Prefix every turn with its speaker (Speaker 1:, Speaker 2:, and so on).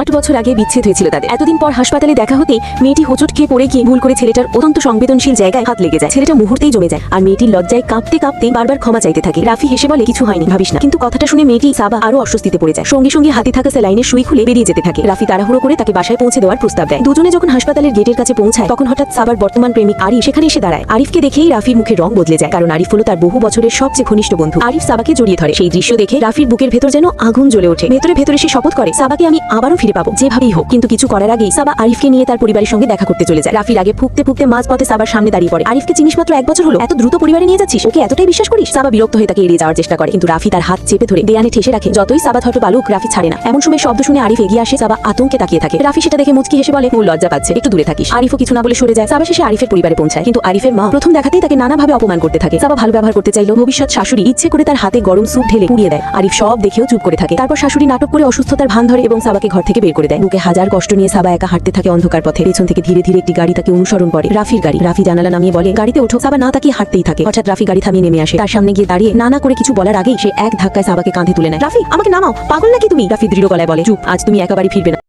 Speaker 1: আট বছর আগে বিচ্ছেদ হয়েছিল তাদের। এতদিন পর হাসপাতালে দেখা হতেই মেয়েটি হোঁচট খেয়ে পড়ে গিয়ে ভুল করে ছেলেটার অত্যন্ত সংবেদনশীল জায়গায় হাত লেগে যায়। ছেলেটা মুহূর্তেই জমে যায় আর মেয়েটির লজ্জায় কাঁপতে কাঁপতে বারবার ক্ষমা চাইতে থাকে। রাফি হেসে বলে, কিছু হয়নি, ভাবিস না। কিন্তু কথাটা শুনে মেয়েটি সাবা আরও অস্বস্তিতে পড়ে যায়। সঙ্গে সঙ্গে হাতে থাকা স্যালাইনের সুই খুলে বেরিয়ে যেতে থাকে। রাফি তাড়াহুড়ো করে তাকে বাসায় পৌঁছে দেওয়ার প্রস্তাব দেয়। দুজনে যখন হাসপাতালের গেটের কাছে পৌঁছায়, তখন হঠাৎ সাবার বর্তমান প্রেমিক আরিফ সেখানে এসে দাঁড়ায়। আরিফকে দেখেই রাফির মুখে রং বদলে যায়, কারণ আরিফ হলো তার বহু বছরের সবচেয়ে ঘনিষ্ঠ বন্ধু। আরিফ সাবাকে জড়িয়ে ধরে। সেই দৃশ্য দেখে রাফির বুকের ভেতর যেন আগুন জ্বলে ওঠে। ভেতরে ভেতরে সে শপথ করে, সাবাকে আমি আবারও ফিরে পাবো, যেভাবেই হোক। কিন্তু কিছু করার আগেই সাবা আরিফকে নিয়ে তার পরিবারের সঙ্গে দেখা করতে চলে যায়। রাফির আগে ফুকতে ফুকতে মাঝ পথে সাবার সামনে দাঁড়িয়ে পড়ে। আরিফকে চিনিস মাত্র এক বছর হলো, এত দ্রুত পরিবারে নিয়ে যাচ্ছিস, ওকে এতটাই বিশ্বাস করিস? সাবা বিরক্ত হয়ে তাকে এড়িয়ে যাওয়ার চেষ্টা করে, কিন্তু রাফি তার হাত চেপে ধরে দেয়ানে ঠেসে রাখে। যতই সাবা হয়তো বালুক, রাফি ছাড়ে না। এমন সময় শব্দ শুনে আরিফ এগিয়ে আসে সাবা আতঙ্কে তাকিয়ে থাকে। রাফি সেটা দেখে মুচকি হেসে বলে মূল লজ্জা পাচ্ছে, একটু দূরে থাকিস। আরিফও কিছু না বলে সরে যায়। সাবা শেষে আরিফের পরিবারে পৌঁছায়, কিন্তু আরিফের মা প্রথম দেখাতেই তাকে নানাভাবে অপমান করতে থাকে। সাবা ভালো ব্যবহার করতে চাইলো ভবিষ্যৎ শাশুড়ি ইচ্ছে করে তার হাতে গরম স্যুপ ঢেলে পুড়িয়ে দেয়। আরিফ সব দেখেও চুপ করে থাকে। তারপর শাশুড়ি নাটক করে অসুস্থতার ভান ধরে এবং সাবাকে ঘর থেকে বের করে দেয়। বুকে হাজার কষ্ট নিয়ে সাবা একা হাঁটতে থাকে অন্ধকার পথে। পেছন থেকে ধীরে ধীরে একটি গাড়ি তাকে অনুসরণ করে। রাফির গাড়ি। রাফি জানালা নামিয়ে বলে, গাড়িতে ওঠো। সাবা না তাকে হাঁটতেই থাকে। হঠাৎ রাফি গাড়ি থামিয়ে নেমে আসে। তার সামনে গিয়ে দাঁড়িয়ে নানা করে কিছু বলার আগেই সে এক ধাক্কায় সাবাকে কাঁধে তুলে নেয়। রাফি, আমাকে নামাও। পাগল নাকি তুমি? রাফি দৃঢ় গলায় বলে, চুপ, আজ তুমি একেবারে ফিরবে না।